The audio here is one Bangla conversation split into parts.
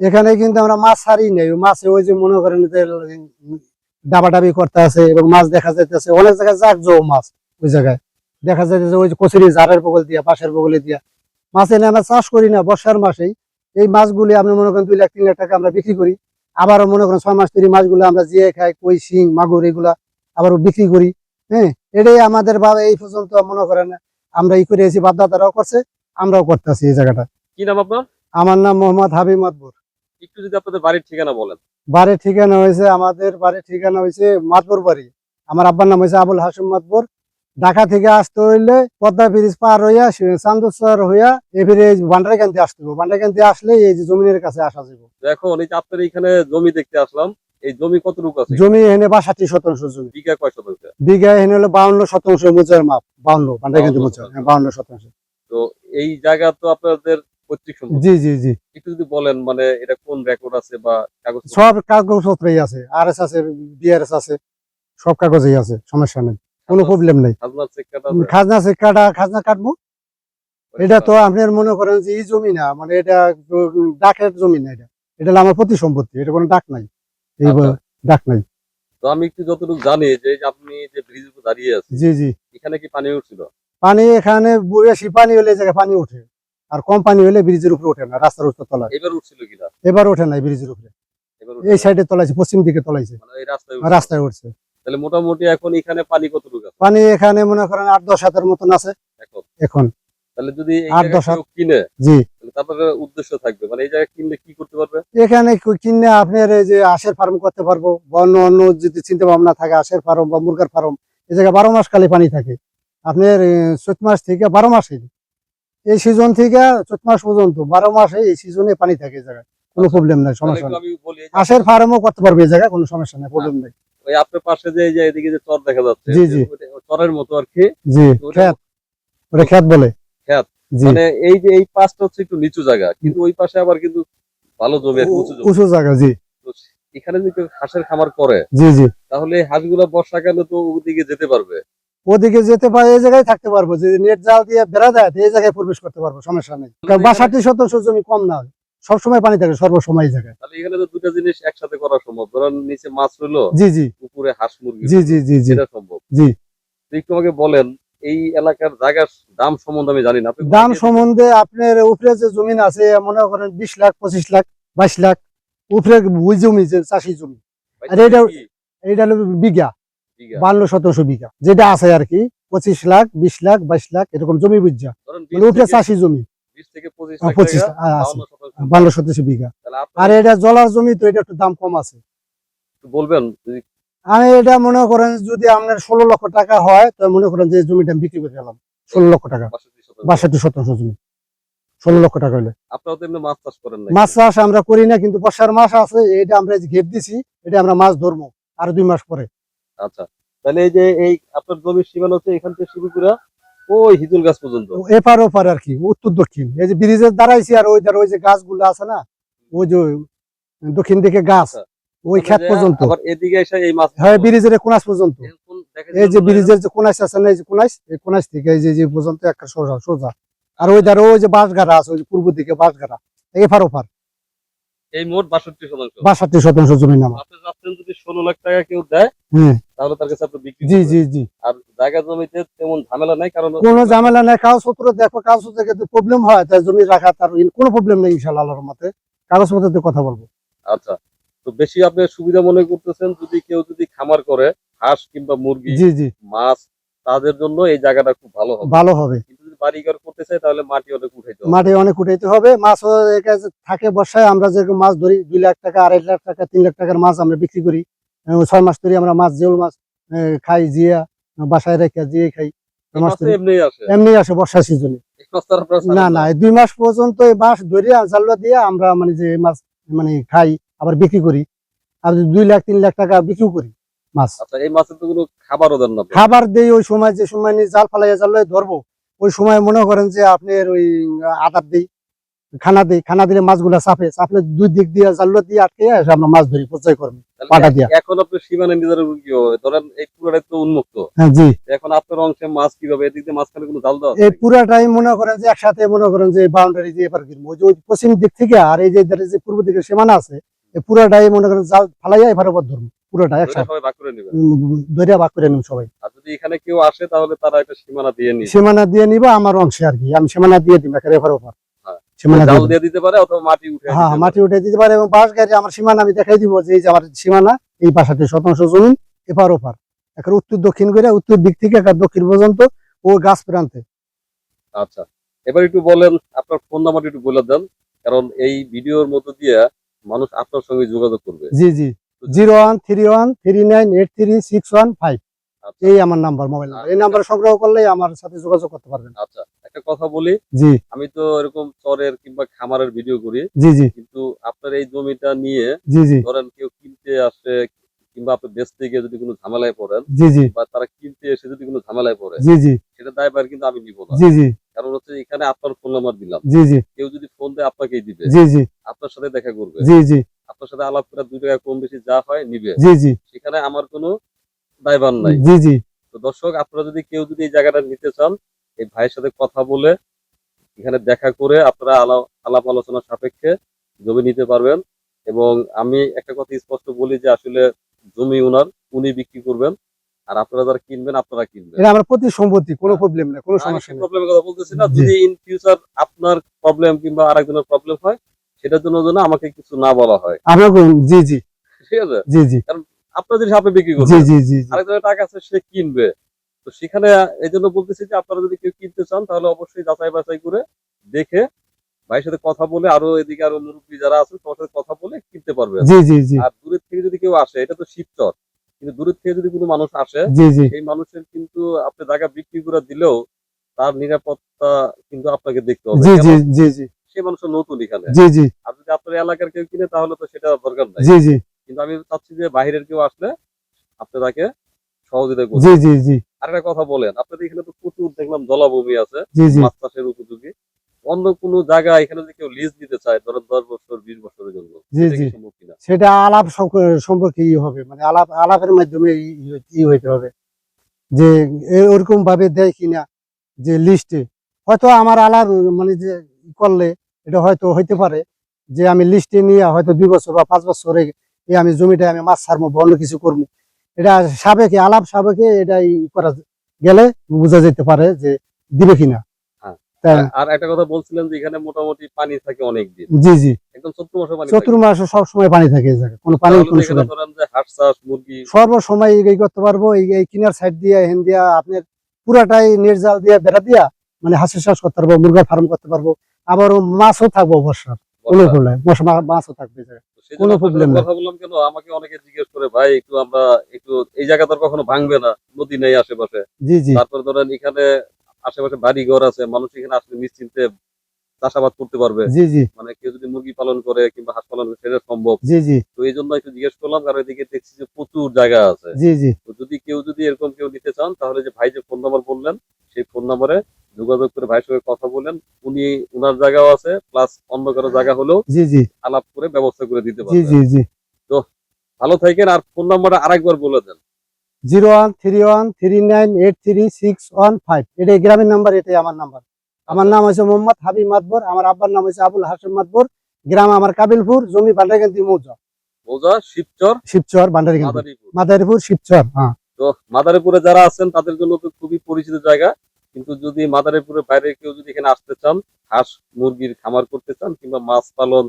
এখানে কিন্তু আমরা মাছ ছাড়ি নেই। মাছে ওই যে মনে করেন যে ডাবাডাবি করতে আছে এবং মাছ দেখা যাইতেছে। অনেক জায়গায় জাগ মাছ ওই জায়গায়। দেখা যাইতেছে ওই কচুরি ঝাড়ের বগল দিয়া পাশের বগলে দিয়া। মাছ এনে আমরা চাষ করি না বর্ষার মাসেই। এই মাছগুলি আপনি মনে করেন দুই লাখ তিন লাখ টাকা আমরা বিক্রি করি। আবারও মনে করেন ছয় মাস তৈরি মাছগুলো আমরা জিয়ে খাই কই শিং মাগুর এগুলা আবারও বিক্রি করি। হ্যাঁ এটাই আমাদের বাবা এই পর্যন্ত মনে করেন আমরা ই করে এসেছি বাপদাদারাও করছে আমরাও করতেছি এই জায়গাটা। কি নাম আপনার? আমার নাম মোহাম্মদ হাবিব মাতবুর। একটু যদি আপনাদের বাড়ির ঠিকানা বলেন। বাড়ির ঠিকানা হয়েছে আমাদের বাড়ির ঠিকানা হয়েছে মাতবর বাড়ি। আমার আব্বার নাম হয়েছে আবুল হাসিম মাতবর। ঢাকা থেকে আসতে হইলে পদ্মা ব্রিজ পার হইয়া চান্দুসর হইয়া এবারে বান্ডারিকান্তি আসতে হবে বান্ডারিকান্তি আসলে এই যে জমিনের কাছে আসা যাবে দেখুন এই যে আপনার এখানে জমি দেখতে আসলাম এই জমি কতটুকু আছে? জমি এনে বাষট্টি শতাংশ জমি। বিঘা কয় শতাংশ? বিঘা এনে হলো বাউন্ন শতাংশ মুচার মাপ বাউন্ন বান্ডারিকান্তি মুচার হ্যাঁ, বাউন্ন শতাংশ। তো এই জায়গা তো আপনাদের পৈতৃক সম্পত্তি জি জি জি। একটু যদি বলেন মানে এটা কোন রেকর্ড আছে বা কাগজ সব কাগজপত্রই আছে। আর এস আছে বিআরএস আছে সব কাগজেই আছে সমস্যা নেই। কোনো প্রবলেম নেই। খাজনা খাজনা কাটবো? এটা তো আপনার মনে করেন যে এই জমি না মানে এটা ডাকের জমি না এটা। এটা আমার প্রতি সম্পত্তি এটা কোনো ডাক নাই। এই আচ্ছা। ডাক নাই। তো আমি একটু যতটুকু জানি যে আপনি যে উপর দাঁড়িয়ে আছেন জি জি। এখানে কি পানি উঠছিল? পানি এখানে বেশি পানি হলে জায়গায় পানি ওঠে। আর কম পানি হলে ব্রিজের উপরে ওঠে না রাস্তার উপর তলায়। এবার উঠছিল কিনা? এবার ওঠে না ব্রিজের উপরে। এই সাইডে তলাইছে পশ্চিম দিকে তলাইছে। মানে রাস্তায় উঠছে। তাহলে মোটামুটি এখন এখানে পানি কতটুকু পানি এখানে মনে করেন আট দশ হাতের মতন আছে। এখন? এখন। তাহলে যদি আট দশ হাত। কিনে জি। তারপরে উদ্দেশ্য থাকবে। মানে এই জায়গা কিনলে কি করতে পারবে? এখানে কি- কিনে আপনার এই যে আশের ফার্ম করতে পারব বা অন্য অন্য যদি চিন্তা ভাবনা থাকে আশের ফার্ম বা মুরগার ফার্ম এই জায়গায় বারো মাস খালি পানি থাকে। আপনার চৈত মাস থেকে বারো মাসে এই সিজন থেকে চৈত মাস পর্যন্ত বারো মাসে এই সিজনে পানি থাকে এই জায়গায়। কোনো প্রবলেম নাই সমস্যা নেই। আশের ফার্মও করতে পারবে এই জায়গায় কোনো সমস্যা নেই প্রবলেম নেই। ওই আপনার পাশে যে যে এদিকে যে চর দেখা যাচ্ছে জি, জি। চরের মতো আর কি। জি ওটা- খেত। ওটা খেত বলে। মানে এই যে এই পাশটা হচ্ছে একটু নিচু জায়গা কিন্তু ওই পাশে আবার কিন্তু ভালো জমি উঁচু উঁচু জায়গা জি। এখানে যদি হাঁসের খামার করে জি জি। তাহলে হাঁসগুলো বর্ষাকালে তো ওদিকে যেতে পারবে। ওদিকে যেতে পারে এই জায়গায় থাকতে পারব। যদি নেট জাল দিয়ে বেড়া দেয় এই জায়গায় প্রবেশ করতে পারব সমস্যা নেই। কারণ বাষট্টি শতাংশ জমি কম না সবসময় পানি থাকে সর্বসময় এই জায়গায়। তাহলে এখানে তো দুটা জিনিস একসাথে করা সম্ভব। ধরেন নিচে মাছ রইল জি জি। উপরে হাঁস মুরগি জি জি জি জি। এটা সম্ভব। জি। একটু আমাকে বলেন এই এলাকার জায়গার দাম সম্বন্ধে আমি জানি না। দাম সম্বন্ধে আপনার উপরে যে জমিন আছে মনে করেন বিশ লাখ পঁচিশ লাখ বাইশ লাখ উপরে ওই জমি যে চাষি জমি। আর এটা- কি? এইটা হলো বিঘা। বান্ন শতাংশ বিঘা। যেটা আছে আর কি পঁচিশ লাখ বিশ লাখ বাইশ লাখ এরকম জমি বুঝা মানে উপরে 20 থেকে- চাষি জমি। 20 থেকে 25 আহ, লাখ পঁচিশ আছে। 52 শতাংশ। বান্ন শতাংশ বিঘা। আর এটা জলার জমি তো এটা একটু দাম কম আছে। বলবেন আমি এটা মনে করেন যদি আপনার ষোলো লক্ষ টাকা হয় তো মনে করেন যে জমিটা বিক্রি করে গেলাম। ষোলো লক্ষ টাকা। বাষট্টি শতাংশ। জমি। ষোলো লক্ষ টাকা হলে মাছ চাষ করেন মাছ চাষ আমরা করি না কিন্তু বর্ষার মাস আছে এটা আমরা ঘের দিছি এটা আমরা মাছ ধরবো আর দুই মাস পরে। আচ্ছা তাহলে এই যে এই আপনার জমির সীমানা হচ্ছে এখান থেকে শুরু করে ওই হিজুল গাছ পর্যন্ত। এপার ওপার আর কি উত্তর দক্ষিণ। এই যে ব্রিজের দাঁড়াইছি আর ওই ওই যে গাছগুলো আছে না ওই যে দক্ষিণ দিকে গাছ আচ্ছা। ওই যে পর্যন্ত। আবার এদিকে এসে এই মাছ হ্যাঁ ব্রিজের কোনাস পর্যন্ত। এই যে ব্রিজের যে কোনাস আছে না এই যে কোনাস এই কোনাস থেকে এই যে যে পর্যন্ত একটা সোজা সোজা। আর ওই ধারে ওই যে বাঁশ বাঁশগাড়া আছে ওই যে পূর্ব দিকে বাঁশগাড়া এপার ওপার। এই মোট বাষট্টি শতাংশ। বাষট্টি শতাংশ জমি নামা। আপনি চাচ্ছেন যদি ষোলো লাখ টাকা কেউ দেয় হ্যাঁ। তাহলে তার কাছে আপনি বিক্রি জি জি জি। আর জায়গা জমিতে তেমন ঝামেলা নাই কারণ কোনো ঝামেলা নাই। কাগজপত্র দেখো কাগজপত্র যদি প্রবলেম হয় জমি রাখা তার কোনো প্রবলেম নেই ইনশাল্লাহ আল্লাহর মতে কাগজপত্রতে কথা বলব। আচ্ছা। তো বেশি আপনি সুবিধা মনে করতেছেন যদি কেউ যদি খামার করে হাঁস কিংবা মুরগি জি জি। মাছ তাদের জন্য এই জায়গাটা খুব ভালো হবে। ভালো হবে। কিন্তু যদি বাড়ি ঘর করতে চায় তাহলে মাটি অনেক উঠাইতে হবে। মাঠে অনেক উঠাইতে হবে। মাছ থাকে বর্ষায় আমরা যেরকম মাছ ধরি দুই লাখ টাকা আড়াই লাখ টাকা তিন লাখ টাকার মাছ আমরা বিক্রি করি। ছয় মাস ধরে আমরা মাছ মাছ খাই জিয়া বাসায় রেখে জিয়ে খাই। এমনি আসে। বর্ষা সিজনে না না দুই মাস পর্যন্ত এই মাছ ধরে দিয়ে আমরা মানে যে মাছ মানে খাই আবার বিক্রি করি। আর দুই লাখ তিন লাখ টাকা বিক্রি করি মাছ। আচ্ছা এই মাছের তো কোনো খাবারও দেন না খাবার দেই ওই সময় যে সময় নিয়ে জাল ফালাইয়া জাল ধরবো ওই সময় মনে করেন যে আপনার ওই আদার দিই খানা দিই খানা দিলে মাছগুলা চাপে চাপলে দুই দিক দিয়ে জাল দিয়ে আটকে আমরা মাছ ধরি পর্যায় করব তাহলে পাটা দিয়া। এখন আপনি সীমানা নিজের কি হবে ধরেন এই পুরোটাই তো উন্মুক্ত। হ্যাঁ জি। এখন আপনার অংশে মাছ কীভাবে? এদিক দিয়ে মাঝখানে কোনো জাল দেওয়া এই পুরাটাই মনে করেন যে একসাথে মনে করেন যে বাউন্ডারি দিয়ে এবার কিনবো ওই পশ্চিম দিক থেকে আর এই যে যে পূর্ব দিকে সীমানা আছে এই পুরাটাই মনে করেন জাল ফালাইয়া এবার ধরবো। পুরোটা একসাথে। সবাই ভাগ করে নেবেন। ধরিয়া ভাগ করে নিব সবাই। এখানে কেউ আসে তাহলে তারা একটা সীমানা দিয়ে নিবে। সীমানা দিয়ে নিবা আমার অংশে আর কি। আমি সীমানা দিয়ে দিব ওপর হ্যাঁ। সীমানা দিয়ে দিতে পারে অথবা মাটি উঠে হ্যাঁ মাটি উঠে দিতে পারে এবং বাঁশ গাড়ি আমার সীমানা আমি দেখাই দিব যে এই যে আমার সীমানা এই পাশাতে শতাংশ জমিন এপার ওপার। উত্তর দক্ষিণ করে উত্তর দিক থেকে দক্ষিণ পর্যন্ত ও গাছ প্রান্তে। আচ্ছা এবার একটু বলেন আপনার ফোন নাম্বারটা একটু বলে দেন কারণ এই ভিডিওর মধ্য দিয়ে মানুষ আপনার সঙ্গে যোগাযোগ করবে। জি জি। Zero one three one three nine eight three six one five. এই আমার নাম্বার মোবাইল নাম্বার। এই নাম্বার সংগ্রহ করলে আমার সাথে যোগাযোগ করতে পারবেন। আচ্ছা একটা কথা বলি। জি। আমি তো এরকম চরের কিংবা খামারের ভিডিও করি। জি জি। কিন্তু আপনার এই জমিটা নিয়ে জি জি। ধরেন কেউ কিনতে আসে কিংবা আপনি বেচতে গিয়ে যদি কোনো ঝামেলায় পড়েন জি জি। বা তারা কিনতে এসে যদি কোনো ঝামেলায় পড়ে জি জি। সেটা দায়ভার কিন্তু আমি নিব না। জি জি। কারণ হচ্ছে এখানে আপনার ফোন নাম্বার দিলাম। জি জি। কেউ যদি ফোন দেয় আপনাকেই দিবে। জি জি। আপনার সাথে দেখা করবে। জি জি। আপনার সাথে আলাপ করে দুই টাকা কম বেশি যা হয় নিবে। জি জি। সেখানে আমার কোনো দায়ভার নাই। জি জি। তো দর্শক আপনারা যদি কেউ যদি এই জায়গাটা নিতে চান এই ভাইয়ের সাথে কথা বলে এখানে দেখা করে আপনারা আলাপ আলোচনা সাপেক্ষে জমি নিতে পারবেন। এবং আমি একটা কথা স্পষ্ট বলি যে আসলে জমি ওনার উনি বিক্রি করবেন। আর আপনারা যারা কিনবেন আপনারা কিনবেন। এটা আমার প্রতি সম্পত্তি কোনো হ্যাঁ। প্রবলেম নেই কোনো আমি সমস্যা নেই। প্রবলেমের কথা বলতেছি না। যদি ইন ফিউচার আপনার প্রবলেম কিংবা আরেকজনের প্রবলেম হয় সেটার জন্য যেন আমাকে কিছু না বলা হয়। আমরা জি জি। ঠিক আছে? জি জি। আপনার যদি সাপে বিক্রি জি জি জি। আরেকজনের টাকা আছে সে কিনবে। তো সেখানে এই জন্য বলতেছি যে আপনারা যদি কেউ কিনতে চান তাহলে অবশ্যই যাচাই বাছাই করে দেখে ভাইয়ের সাথে কথা বলে আরও এদিকে আরও মুরব্বী যারা আছে সাথে কথা বলে কিনতে পারবেন জি জি জি। আর দূরের থেকে যদি কেউ আসে এটা তো শিবচর কিন্তু দূরের থেকে যদি কোনো মানুষ আসে সেই মানুষের কিন্তু আপনি জায়গা বিক্রি করে দিলেও তার নিরাপত্তা কিন্তু আপনাকে দেখতে হবে। জি জি জি জি। সেই মানুষের নতুন এখানে। জি জি। আর যদি আপনার এলাকার কেউ কিনে তাহলে তো সেটা দরকার নাই। জি জি। কিন্তু আমি চাচ্ছি যে বাইরের কেউ আসলে আপনি তাকে সহযোগিতা করবেন জি জি জি। আরেকটা কথা বলেন আপনাদের এখানে তো প্রচুর দেখলাম জলাভূমি আছে মাছ চাষের উপযোগী। অন্য কোনো জায়গা এখানে যদি কেউ লিজ দিতে চায় ধরেন দশ বছর বিশ বছরের জন্য জি জি। সেটা আলাপ সম্পর্কে ই হবে মানে আলাপ আলাপের মাধ্যমে ই- ই হই- ই হইতে হবে। যে ওরকম ভাবে দেয় কিনা যে লিস্টে। হয়তো আমার আলাপ মানে যে ই করলে এটা হয়তো হইতে পারে যে আমি লিস্টে নিয়ে হয়তো দুই বছর বা পাঁচ বছরে এই আমি জমিটা আমি মাছ ছাড়বো বা অন্য কিছু করব। এটা সাবেকে আলাপ সাবেকে এটা করা গেলে বোঝা যেতে পারে যে দিবে কিনা। হ্যাঁ। আর একটা কথা বলছিলেন যে এখানে মোটামুটি পানি থাকে অনেক দিন জি জি। একদম চতুর মাসে পানি থাকে। চতুর্মাসে সবসময় পানি থাকে কোনো পানি তাহলে তো কোনো সুবিধা ধরেন যে হাঁস চাষ মুরগি সর্বসময় এই করতে পারব এই কিনার সাইড দিয়ে হেন দিয়া আপনার পুরাটাই নির্জাল দিয়ে বেড়া দিয়া মানে হাঁসের চাষ করতে পারব মুরগা ফার্ম করতে পারব। আবার মাছও থাকব বর্ষার। কোনো প্রবলেম বর্ষা মা- মাছও থাকবে কোনো নেই। কথা বললাম কেন? আমাকে অনেকে জিজ্ঞেস করে ভাই একটু আমরা একটু এই জায়গা তো কখনো ভাঙবে না। নদী নেই আশেপাশে। জি জি। তারপরে ধরেন এখানে আশেপাশে বাড়ি ঘর আছে মানুষ এখানে আসলে নিশ্চিন্তে চাষাবাদ করতে পারবে। জি জি। মানে কেউ যদি মুরগি পালন করে কিংবা হাঁস পালন করে সেটা সম্ভব। জি জি। তো এই জন্য একটু জিজ্ঞেস করলাম কারণ এদিকে দেখছি যে প্রচুর জায়গা আছে। জি জি। তো যদি কেউ যদি এরকম কেউ নিতে চান তাহলে যে ভাই যে ফোন নাম্বার বললেন সেই ফোন নাম্বারে যোগাযোগ করে ভাইয়ের সঙ্গে কথা বলেন। উনি উনার জায়গাও আছে প্লাস অন্য কারও জায়গা হলেও জি জি। আলাপ করে ব্যবস্থা করে দিতে জি পারবেন। জি জি। ভালো থাকেন আর ফোন নাম্বারটা আরেকবার বলে দেন। Zero one three one three nine eight three six one five. এটাই গ্রামের নাম্বার এটাই আমার নাম্বার। আমার নাম হচ্ছে মোহাম্মদ হাবিব মাতবর আমার আব্বার নাম হচ্ছে আবুল হাসিম মাতবর। গ্রাম আমার কাবিলপুর জমি বান্ডারকান্দি মৌজা। মৌজা শিবচর শিবচর বান্ডারকান্দি মাদারীপুর। মাদারীপুর শিবচর হ্যাঁ। তো মাদারীপুরে যারা আছেন তাদের জন্য তো খুবই পরিচিত জায়গা। কিন্তু যদি মাদারীপুরের বাইরে কেউ যদি এখানে আসতে চান হাঁস মুরগির খামার করতে চান কিংবা মাছ পালন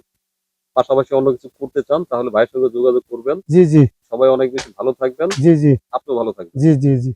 পাশাপাশি অন্য কিছু করতে চান তাহলে ভাইয়ের সঙ্গে যোগাযোগ করবেন। জি জি। সবাই অনেক বেশি ভালো থাকবেন। জি জি। আপনিও ভালো থাকবেন। জি জি জি।